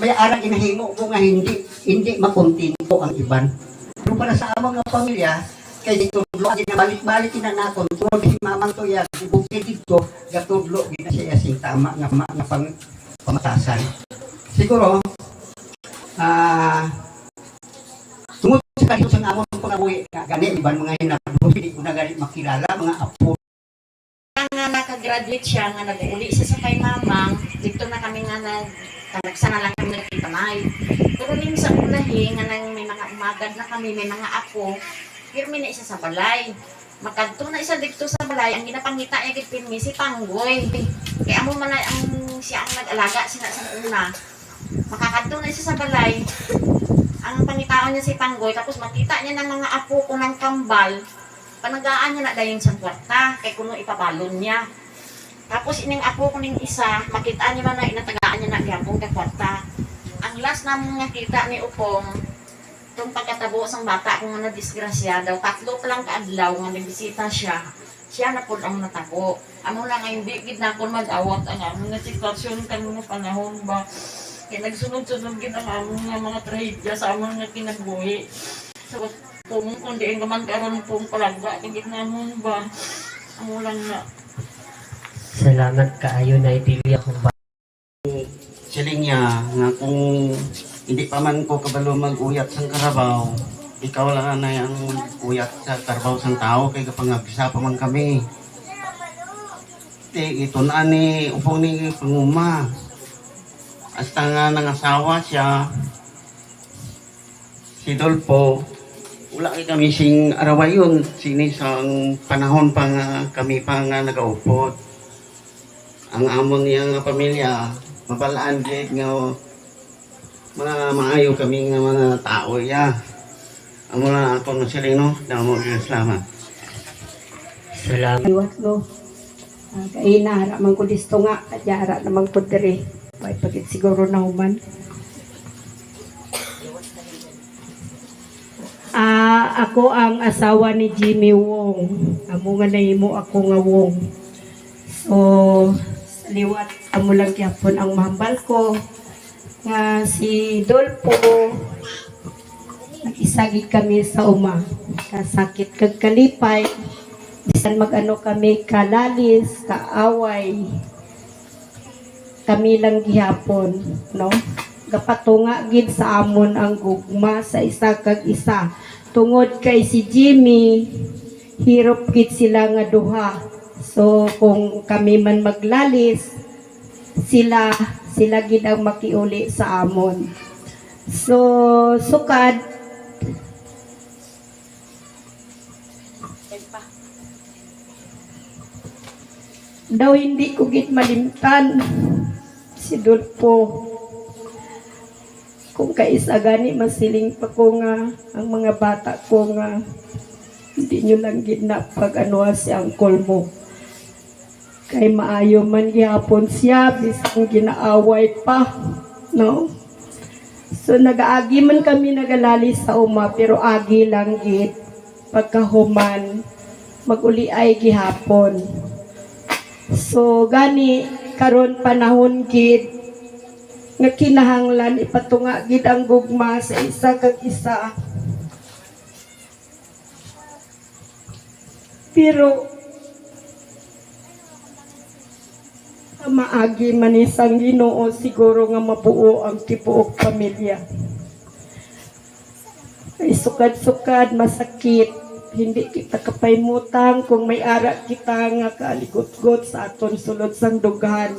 may arang inahimo ko nga hindi hindi makontento ang iban. Pero para sa among nga pamilya, kay dito tudlo gina balik-balik na nakon tungod si mamang to ya bukid dito gatudlo gina siya sing tama nga ma, nga pang pamatasan. Siguro ah tungod sa kanito sa amon na buhi nga gani iban mga hinablo hindi ko na gani makilala mga apo nga nakagraduate siya, nga nag-uli siya sa kay mamang, dito na kami nga nag Talagsana lang kami nagkitamay. Pero ning sa ulahi, nga nang may mga umagad na kami, may mga ako, pirmi na isa sa balay. Makadto na isa dito sa balay, ang ginapangita niya kay pirmi si Panggoy. Kaya amo man ang siya ang nag-alaga sina sa una. Makakadto na isa sa balay, ang pangitaon niya si Panggoy, tapos makita niya ng mga apo ko ng kambal, panagaan niya na dayon sa kwarta, kay kuno ipabalon niya. Tapos ining apo ko ning isa, makita niya man na inatagaan niya na gyapon ka kwarta. Ang last na mga kita ni Upong, itong pagkatabo sang bata kung nga disgrasya daw, tatlo pa lang kaadlaw nga nagbisita siya. Siya na po ang natabo. Amo lang ay hindi gid na ako mag-awat ang among nga sitwasyon kan mga panahon ba. Kaya nagsunod-sunod gid ang among nga mga trahedya sa among nga kinabuhi. So, kung kung diin ka man karon pong palagwa, kagit namon ba. Amo lang na Salamat kaayo na ipili akong ba. siling niya nga kung hindi pa man ko kabalo mag-uyat sang karabaw, ikaw lang na ang uyat sa karabaw sang tao kay kapangabisa pa man kami. Ti ito na ni upong ni panguma. Hasta nga nangasawa siya, si Dolpo, wala kay kami sing arawayon, sini sang panahon pa nga kami pa nga nagaupot ang amon niya nga pamilya mabalaan gid nga mga maayo kami nga mga tao ya amo na ako no sila no damo gyud salamat Salamat. Iwat ko. Uh, kay nahara man ko disto nga, kadya hara naman ko diri. May pagit siguro na human. Ah, ako ang asawa ni Jimmy Wong. Amo nga nahimo ako nga Wong. So, liwat amo lang gyapon ang mahambal ko nga si Dolpo. Nag-isagid kami sa uma. Kasakit kag kalipay. Bisan mag-ano kami kalalis kaaway. Kami lang gihapon no? Gapatunga gid sa amon ang gugma sa isa kag isa. Tungod kay si Jimmy hirop gid sila nga duha so kung kami man maglalis sila sila gid ang makiuli sa amon. So sukad. Daw hindi ko git malimtan si Dulpo. Kung kaisa gani masiling pa ko nga ang mga bata ko nga hindi nyo lang gid na pag ano si angkol mo kay maayo man gihapon siya bisang ginaaway pa no so nagaagi man kami nagalali sa uma pero agi lang gid pagkahuman maguli ay gihapon So gani karon panahon gid nga kinahanglan ipatunga gid ang gugma sa isa kag isa. Pero maagi man isang Ginoo siguro nga mabuo ang tibuok pamilya. Ay sukad-sukad masakit hindi kita kapaymutang kung may ara kita nga kaaligot-got sa aton sulod sang dughan.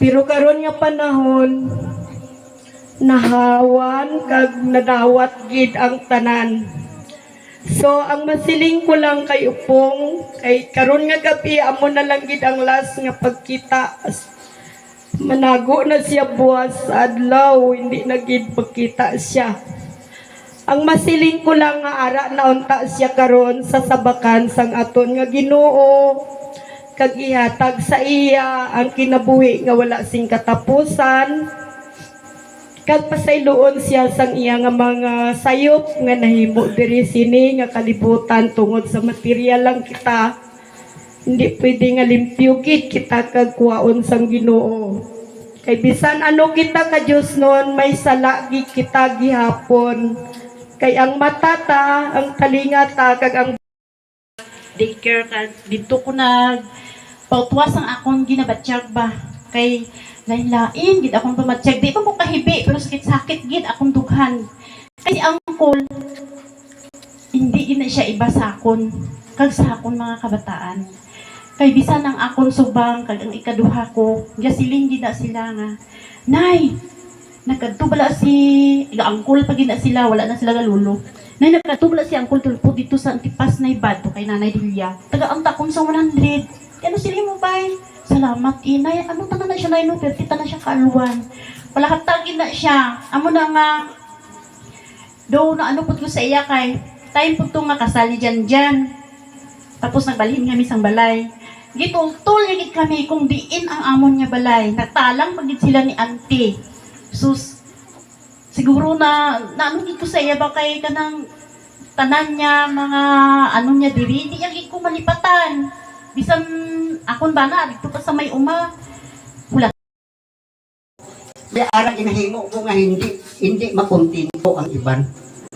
Pero karon nga panahon nahawan kag nadawat gid ang tanan. So ang masiling ko lang kay Upong kay karon nga gabi amo na lang gid ang last nga pagkita manago na siya buwas adlaw hindi na gid pagkita siya. Ang masiling ko lang nga ara na unta siya karon sa sabakan sang aton nga Ginoo kag ihatag sa iya ang kinabuhi nga wala sing katapusan kag pasayloon siya sang iya nga mga sayop nga nahimo diri sini nga kalibutan tungod sa material lang kita. Hindi pwede nga limpyo gid kita kag kuwaon sang Ginoo. Kay bisan ano kita ka Diyos noon, may salagi kita gihapon. Kay ang matata, ang kalingata, kag ang daycare ka dito ko nag pautwas ang akong ginabatsyag ba? Kay lain-lain gid akong pamatsyag di pa mo kahibi pero sakit-sakit gid akong dughan kasi ang uncle hindi gina siya iba sa akon kag sa akon mga kabataan kay bisan ang akon subang kag ang ikaduha ko gasilin gid sila nga nay nagkadto bala si ga-angkol pa gid na sila wala na sila galulo Nay nagkatubla si Uncle Tulpo dito sa Antipas na ibad to kay Nanay Dilia. Taga ang takon sa 100. Ano sila mo bay? Salamat inay. Ano tanan na siya nay no? Pero na siya kaaluan. Palahatagin na siya. Amo na nga do na ano ko sa iya kay time to nga kasali dyan dyan. Tapos nagbalhin kami sang balay. Gitultul gid kami kung diin ang amon niya balay. Nagtalang pagid sila ni auntie. Sus, siguro na naano gid ko sa iya ba kay kanang tanan niya mga ano niya diri di yang ko malipatan bisan akon ba na dito pa sa may uma May arang inahimo ko nga hindi hindi makontento ang iban.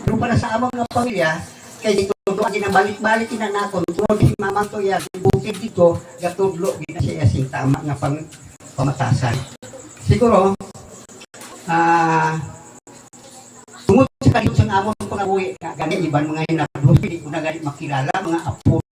Pero para sa among nga pamilya, kay dito doon ginabalik-balik na nakon tungod si mamang to ya bukid dito gatudlo gina siya sing tama nga pang pamatasan. Siguro ah tungod sa kanito sa amon ko nga buhi nga gani iban mga hinablo hindi ko na gani makilala mga apo